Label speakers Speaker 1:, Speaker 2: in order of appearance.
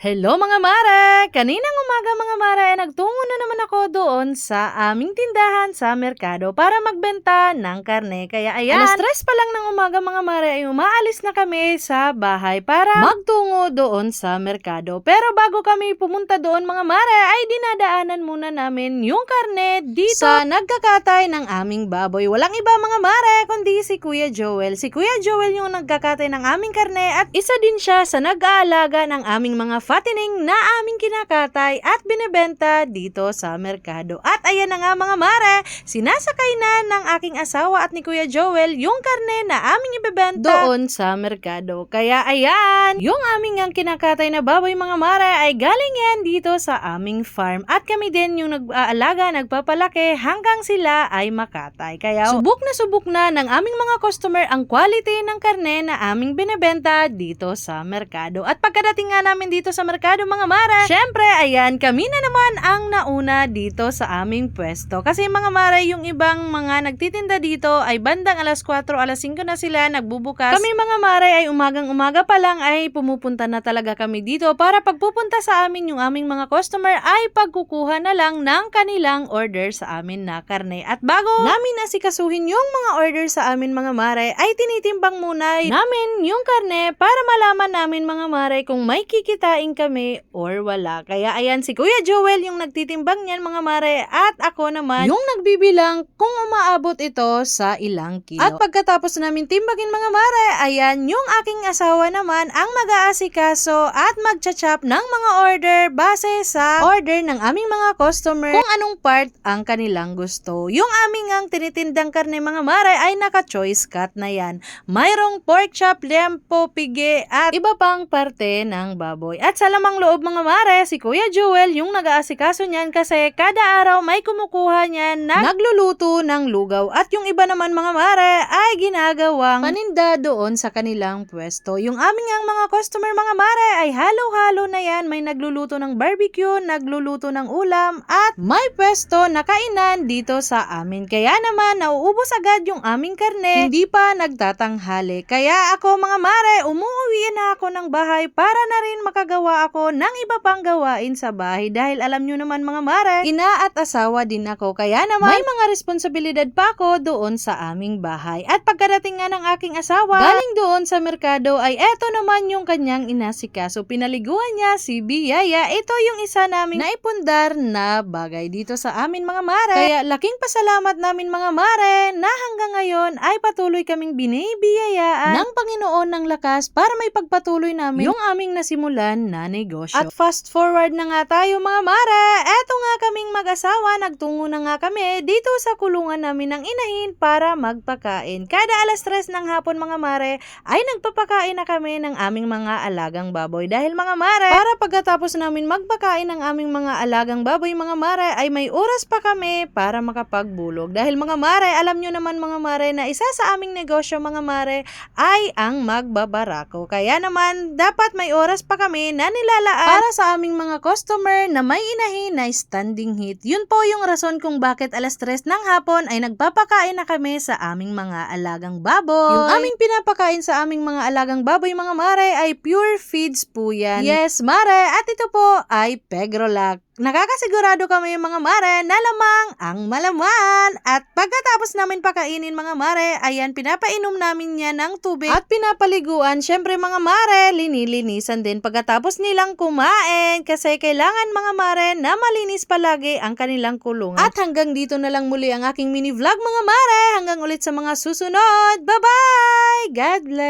Speaker 1: Hello mga mare! Kaninang umaga mga mare ay nagtungo na naman ako doon sa aming tindahan sa merkado para magbenta ng karne. Kaya ayan, alas stress pa lang ng umaga mga mare ay umaalis na kami sa bahay para magtungo doon sa merkado. Pero bago kami pumunta doon mga mare ay dinadaanan muna namin yung karne dito sa nagkakatay ng aming baboy. Walang iba mga mare kundi si Kuya Joel. Si Kuya Joel yung nagkakatay ng aming karne at isa din siya sa nag-aalaga ng aming mga fattening na aming kinakatay at binebenta dito sa merkado. At ayan na nga mga mare, sinasakay na ng aking asawa at ni Kuya Joel yung karne na aming ibebenta doon sa merkado. Kaya ayan, yung aming ang kinakatay na baboy mga mare ay galing yan dito sa aming farm. At kami din yung nag-aalaga, nagpapalaki hanggang sila ay makatay. Kaya subok na subok na ng aming mga customer ang quality ng karne na aming binebenta dito sa merkado. At pagkadating nga namin dito sa merkado mga mare, syempre ayan, kami na naman ang nauna dito sa aming pwesto. Kasi mga mare, yung ibang mga nagtitinda dito ay bandang alas 4, alas 5 na sila nagbubukas. Kami mga mare ay umagang umaga pa lang ay pumupunta na talaga kami dito para pagpupunta sa amin yung aming mga customer ay pagkukuha na lang ng kanilang order sa amin na karne. At bago namin asikasuhin yung mga order sa amin mga mare, ay tinitimbang muna namin yung karne para malaman namin mga mare kung may kikitain kami or wala. Kaya ayan si Kuya Joel yung nagtitimbang niyan mga mare at ako naman yung nagbibilang kung umaabot ito sa ilang kilo. At pagkatapos namin timbagin mga mare, ayan yung aking asawa naman ang mag-aasikaso at magcha-chop ng mga order base sa order ng aming mga customer kung anong part ang kanilang gusto. Yung aming ang tinitindang karne mga mare ay naka-choice cut na yan. Mayroong pork chop, lempo, pige at iba pang parte ng baboy. At sa lamang loob mga mare, si Kuya Joel yung nag-aasikaso niyan kasi kada araw may kumukuha niyan na nagluluto ng lugaw. At yung iba naman mga mare ay ginagawang paninda doon sa kanilang pwesto. Yung aming ang mga customer mga mare ay halo-halo na yan. May nagluluto ng barbecue, nagluluto ng ulam at may pwesto na kainan dito sa amin. Kaya naman nauubos agad yung aming karne, hindi pa nagtatanghali. Kaya ako mga mare, umuwi na ako ng bahay para na rin makagawa ako ng iba pang gawain sa bahay dahil alam nyo naman mga mare, ina at asawa din ako. Kaya naman may mga responsibilidad pa ako doon sa aming bahay. At pagkarating nga ng aking asawa, galing doon sa merkado ay eto naman yung kanyang inasikaso. Pinaliguan niya si Biyaya. Ito yung isa namin naipundar na bagay dito sa amin mga mare. Kaya laking pasalamat namin mga mare na hanggang ngayon ay patuloy kaming binibiyayaan ng Panginoon ng lakas para may pagpatuloy namin yung aming nasimulan na negosyo. At fast forward na nga tayo mga mare. Eto nga kaming mag-asawa, nagtungo na nga kami dito sa kulungan namin ng inahin para magpakain. Kada alas tres ng hapon mga mare ay nagpapakain na kami ng aming mga alagang baboy. Dahil mga mare, para pagkatapos namin magpakain ng aming mga alagang baboy mga mare ay may oras pa kami para makapagbulog. Dahil mga mare, alam nyo naman mga mare na isa sa aming negosyo mga mare ay ang magbabarako. Kaya naman, dapat may oras pa kami na nilalaan para sa aming mga customer na may inahin na standing heat. Yun po yung rason kung bakit alas 3 ng hapon ay nagpapakain na kami sa aming mga alagang baboy. Yung aming pinapakain sa aming mga alagang baboy mga mare ay pure feeds po yan. Yes, mare. At ito po ay Pegrolac. Nakakasigurado kami mga mare na lamang ang malaman. At pagkatapos namin pakainin mga mare, ayan, pinapainom namin niya ng tubig at pinapaliguan. Syempre mga mare, linilinisan din pagkatapos nilang kumain kasi kailangan mga mare na malinis palagi ang kanilang kulungan. At hanggang dito na lang muli ang aking mini vlog mga mare. Hanggang ulit sa mga susunod. Bye-bye! God bless!